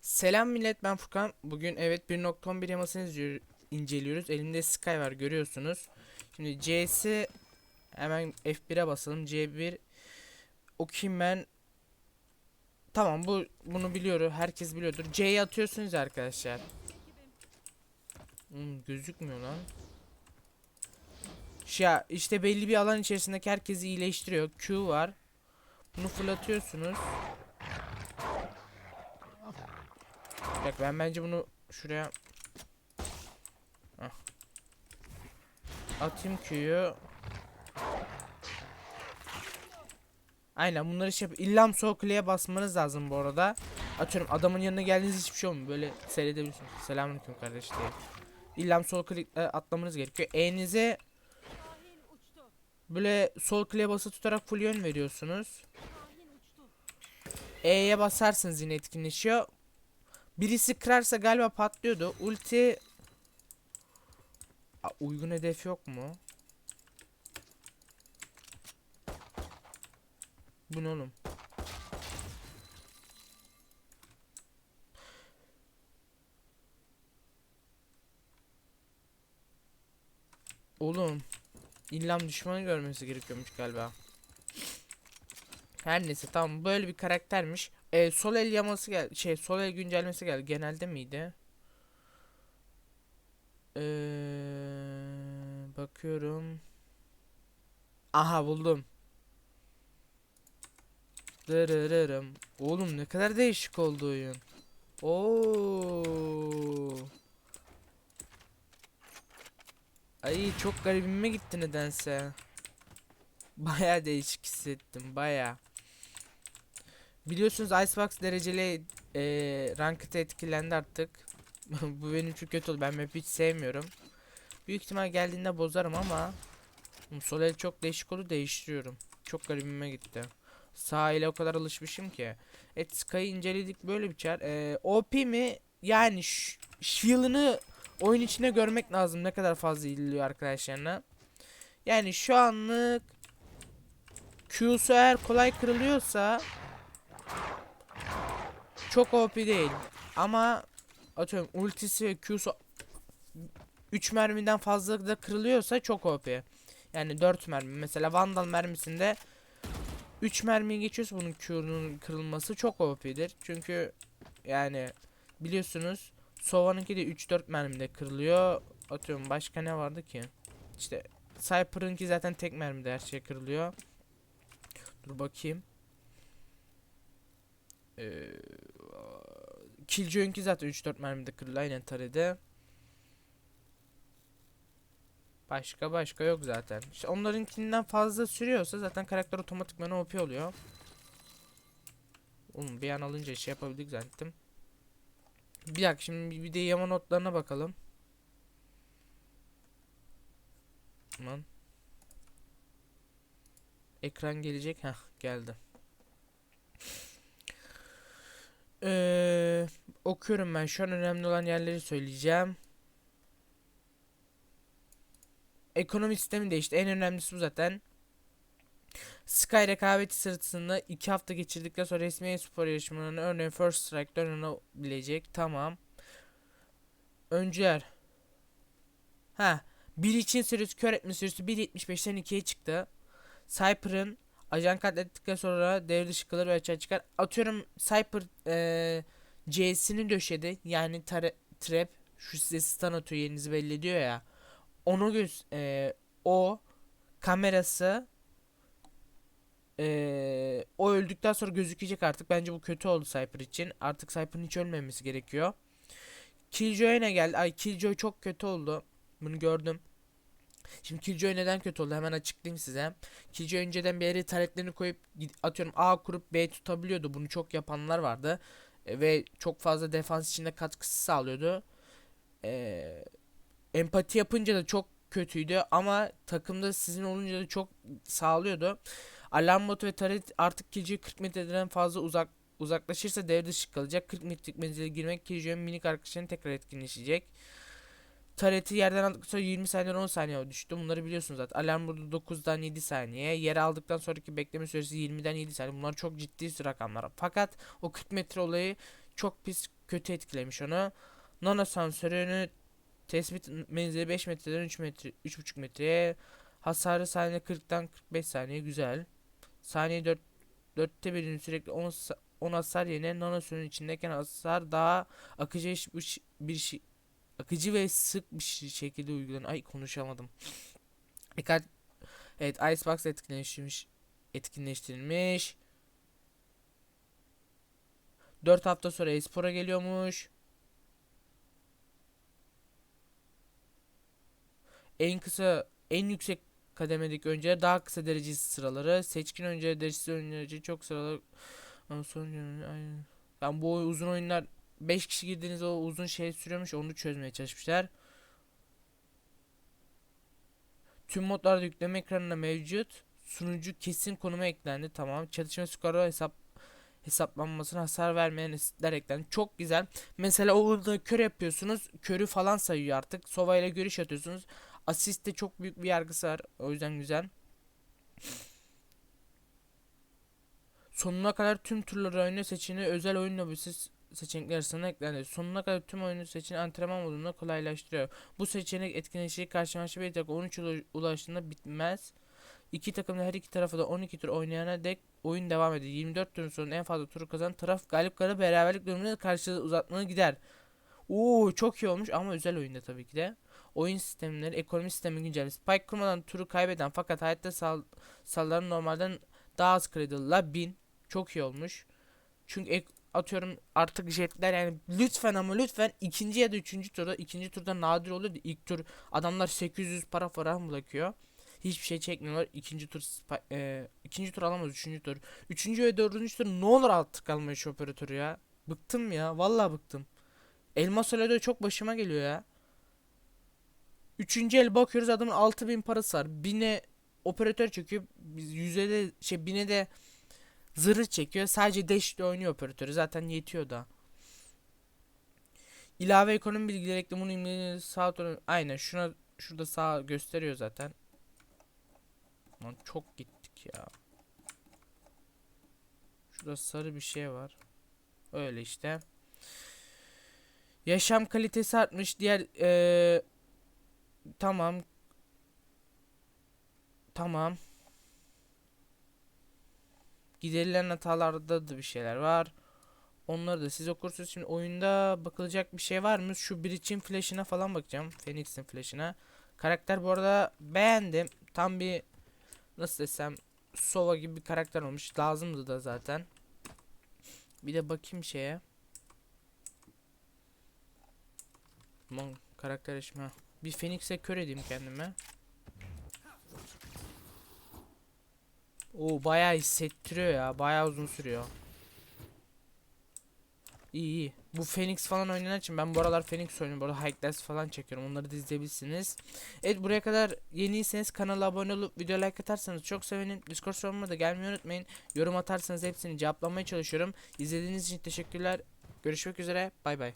Selam millet ben Furkan. Bugün evet 1.11 yamasını inceliyoruz. Elimde Sky var görüyorsunuz. Şimdi C'si hemen F1'e basalım. C1 okuyayım ben. Tamam bu bunu biliyorum. Herkes biliyordur. C'ye atıyorsunuz arkadaşlar. Hmm, gözükmüyor lan. Ya işte belli bir alan içerisindeki herkesi iyileştiriyor. Q var. Bunu fırlatıyorsunuz. Bak ben bence bunu şuraya. Atayım Q'yu Aynen bunları şey İllam sol kliğe basmanız lazım bu arada. Atıyorum adamın yanına geldiğiniz hiçbir şey olmuyor. Böyle seyredebilirsiniz. Selamünaleyküm kardeş diye. İllam sol klik atlamanız gerekiyor. E'nize böyle sol kliğe basılı tutarak full yön veriyorsunuz. E'ye basarsınız yine etkinleşiyor. Birisi kırarsa galiba patlıyordu. Ulti Aa, uygun hedef yok mu? Bu ne oğlum? Oğlum İllam düşmanı görmesi gerekiyormuş galiba. Her neyse tamam böyle bir karaktermiş. Ee, sol el yaması gel şey sol el güncellemesi geldi. Genelde miydi? Ee, bakıyorum. Aha buldum. Dırırırım. Oğlum ne kadar değişik oldu oyun. Oo. Ay çok garibime gitti nedense. Baya değişik hissettim baya. Biliyorsunuz Icebox dereceli e, ranked etkilendi artık. Bu benim için kötü oldu. Ben map'i hiç sevmiyorum. Büyük ihtimal geldiğinde bozarım ama sol el çok değişik oldu değiştiriyorum. Çok garibime gitti. Sağ ile o kadar alışmışım ki. Evet Sky'ı inceledik böyle bir çar. Ee, OP mi? Yani shield'ını oyun içinde görmek lazım. Ne kadar fazla ilerliyor arkadaşlarına. Yani şu anlık Q'su eğer kolay kırılıyorsa çok OP değil. Ama atıyorum ultisi Q'su 3 mermiden fazla da kırılıyorsa çok OP. Yani 4 mermi. Mesela Vandal mermisinde 3 mermiyi geçiyorsa bunun Q'nun kırılması çok OP'dir. Çünkü yani biliyorsunuz Sova'nınki de 3-4 mermide kırılıyor. Atıyorum başka ne vardı ki? İşte Cypher'ınki zaten tek mermide her şey kırılıyor. Dur bakayım. Ee, Killjoy'unki zaten 3-4 mermide kırılıyor aynen tarede. Başka başka yok zaten. İşte onlarınkinden fazla sürüyorsa zaten karakter otomatikman OP oluyor. Oğlum bir an alınca şey yapabildik zannettim. Bir dakika şimdi bir de yama notlarına bakalım. Aman. Ekran gelecek. Heh geldi. Ee, okuyorum ben. Şu an önemli olan yerleri söyleyeceğim. Ekonomi sistemi değişti. En önemlisi bu zaten. Sky rekabeti sırasında 2 hafta geçirdikten sonra resmi spor yarışmalarını örneğin First Strike'da oynanabilecek. Tamam. Öncüler. Ha. Bir için süresi kör etme süresi 1.75'ten 2'ye çıktı. Cypher'ın ajan katlettikten sonra devre dışı kalır ve açığa çıkar. Atıyorum Cypher eee C'sini döşedi. Yani tara- trap şu size stun atıyor yerinizi belli ediyor ya. Onu göz eee, o kamerası eee, o öldükten sonra gözükecek artık. Bence bu kötü oldu Cypher için. Artık Cypher'ın hiç ölmemesi gerekiyor. Killjoy ne geldi? Ay Killjoy çok kötü oldu. Bunu gördüm. Şimdi Killjoy neden kötü oldu? Hemen açıklayayım size. Killjoy önceden bir yere taretlerini koyup atıyorum A kurup B tutabiliyordu. Bunu çok yapanlar vardı. E, ve çok fazla defans içinde katkısı sağlıyordu. E, empati yapınca da çok kötüydü ama takımda sizin olunca da çok sağlıyordu. Alarm botu ve taret artık Killjoy 40 metreden fazla uzak uzaklaşırsa devre dışı kalacak. 40 metrelik menzile girmek Killjoy'un minik arkadaşlarını tekrar etkinleşecek. Tareti yerden aldıktan sonra 20 saniyeden 10 saniye düştü. Bunları biliyorsunuz zaten. Alarm burada 9'dan 7 saniye. Yere aldıktan sonraki bekleme süresi 20'den 7 saniye. Bunlar çok ciddi rakamlar. Fakat o 40 metre olayı çok pis kötü etkilemiş onu. Nano sensörünü tespit menzili 5 metreden 3 metre 3,5 metreye hasarı saniye 40'tan 45 saniye güzel. Saniye 4 dörtte birini sürekli 10 sa- 10 hasar yerine nano sürünün içindeyken hasar daha akıcı bir şey akıcı ve sık bir şekilde uygulanır. Ay konuşamadım. Dikkat Evet Icebox etkinleştirilmiş etkinleştirilmiş. 4 hafta sonra Espor'a geliyormuş. En kısa en yüksek kademedeki önceler daha kısa derecesi sıraları. Seçkin önce derecesi önce çok sıralar. Sonra aynen. Ben bu uzun oyunlar 5 kişi girdiğiniz o uzun şey sürüyormuş onu çözmeye çalışmışlar. Tüm modlarda yükleme ekranında mevcut. Sunucu kesin konuma eklendi. Tamam. Çatışma skoru hesap hesaplanmasına hasar vermeyen asitler eklendi. Çok güzel. Mesela orada kör yapıyorsunuz. Körü falan sayıyor artık. Sova ile görüş atıyorsunuz. Asiste çok büyük bir yargısı var. O yüzden güzel. Sonuna kadar tüm turları oyunu seçeneği özel oyun lobisi seçenekler arasında eklendi. Sonuna kadar tüm oyunu seçeneği antrenman modunda kolaylaştırıyor. Bu seçenek etkinleştiği karşılaşma bir takım 13 ula- ulaştığında bitmez. İki takım da her iki tarafa da 12 tur oynayana dek oyun devam ediyor. 24 turun sonunda en fazla turu kazanan taraf galip kalı beraberlik durumunda karşılığı uzatmanı gider. Oo çok iyi olmuş ama özel oyunda tabii ki de. Oyun sistemleri, ekonomi sistemi güncel. Spike kurmadan turu kaybeden fakat hayatta sal salların normalden daha az kredi la 1000. Çok iyi olmuş. Çünkü atıyorum artık jetler yani lütfen ama lütfen ikinci ya da üçüncü turda ikinci turda nadir oluyor ilk tur adamlar 800 para falan bırakıyor. Hiçbir şey çekmiyorlar. İkinci tur e, ikinci tur alamaz. Üçüncü tur. Üçüncü ve dördüncü tur ne olur artık kalmayı şu operatörü ya. Bıktım ya. Vallahi bıktım. Elmas öyle de çok başıma geliyor ya. Üçüncü el bakıyoruz adamın 6000 parası var. Bine operatör çekiyor. Biz yüze de şey bine de zırh çekiyor. Sadece dash'le oynuyor operatörü. Zaten yetiyor da. İlave ekonomi bilgileri ekle bunu imle sağ tura- aynen şuna şurada sağ gösteriyor zaten. Lan çok gittik ya. Şurada sarı bir şey var. Öyle işte. Yaşam kalitesi artmış. Diğer eee tamam. Tamam. Giderilen hatalarda da bir şeyler var. Onları da siz okursunuz. Şimdi oyunda bakılacak bir şey var mı? Şu Breach'in flash'ına falan bakacağım. Phoenix'in flash'ına. Karakter bu arada beğendim. Tam bir nasıl desem Sova gibi bir karakter olmuş. Lazımdı da zaten. Bir de bakayım şeye. Aman karakter işime. Bir Phoenix'e kör edeyim kendime. Oo bayağı hissettiriyor ya. Bayağı uzun sürüyor. İyi iyi. Bu Phoenix falan oynayan için ben bu aralar Phoenix oynuyorum. Bu arada Class falan çekiyorum. Onları da izleyebilirsiniz. Evet buraya kadar yeniyseniz kanala abone olup video like atarsanız çok sevinirim. Discord sorumuna da gelmeyi unutmayın. Yorum atarsanız hepsini cevaplamaya çalışıyorum. İzlediğiniz için teşekkürler. Görüşmek üzere. Bay bay.